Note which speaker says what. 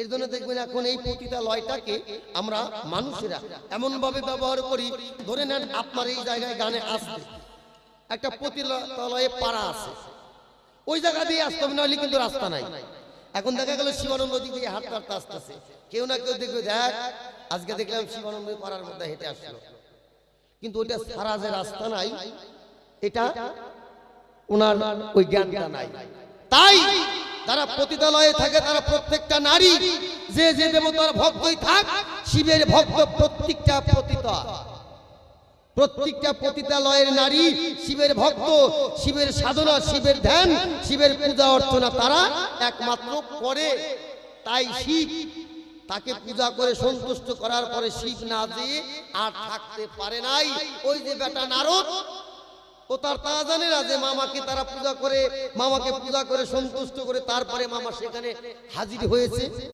Speaker 1: এর জন্য দেখবেন এখন এই পতিতালয়টাকে আমরা মানুষেরা এমন ভাবে ব্যবহার করি ধরে নেন আপনার এই জায়গায় গানে আসতে একটা পতিতালয়ে পাড়া আছে। ওই জায়গা দিয়ে আসতে হবে নাহলে কিন্তু রাস্তা নাই। এখন দেখা গেল শিবানন্দ দিক দিয়ে হাঁটতে হাঁটতে আসতেছে। কেউ না কেউ দেখবে দেখ আজকে দেখলাম শিবানন্দ পাড়ার মধ্যে হেঁটে আসলো। কিন্তু ওইটা সারা যে রাস্তা নাই এটা ওনার ওই জ্ঞানটা নাই। তাই তারা পতিতালয়ে থাকে, তারা প্রত্যেকটা নারী, যে যে দেবতার ভক্তই থাক, শিবের ভক্ত প্রত্যেকটা পতিতা। প্রত্যেকটা পতিতালয়ের নারী, শিবের ভক্ত, শিবের সাধনা, শিবের ধ্যান, শিবের পূজা অর্চনা তারা একমাত্র করে। তাই শিব তাকে পূজা করে সন্তুষ্ট করার পরে শিব না যেয়ে আর থাকতে পারে নাই। ওই যে বেটা নারদ ও তার তা জানে না যে মামাকে তারা পূজা করে, মামাকে পূজা করে, সন্তুষ্ট করে, তারপরে মামা সেখানে হাজির হয়েছে।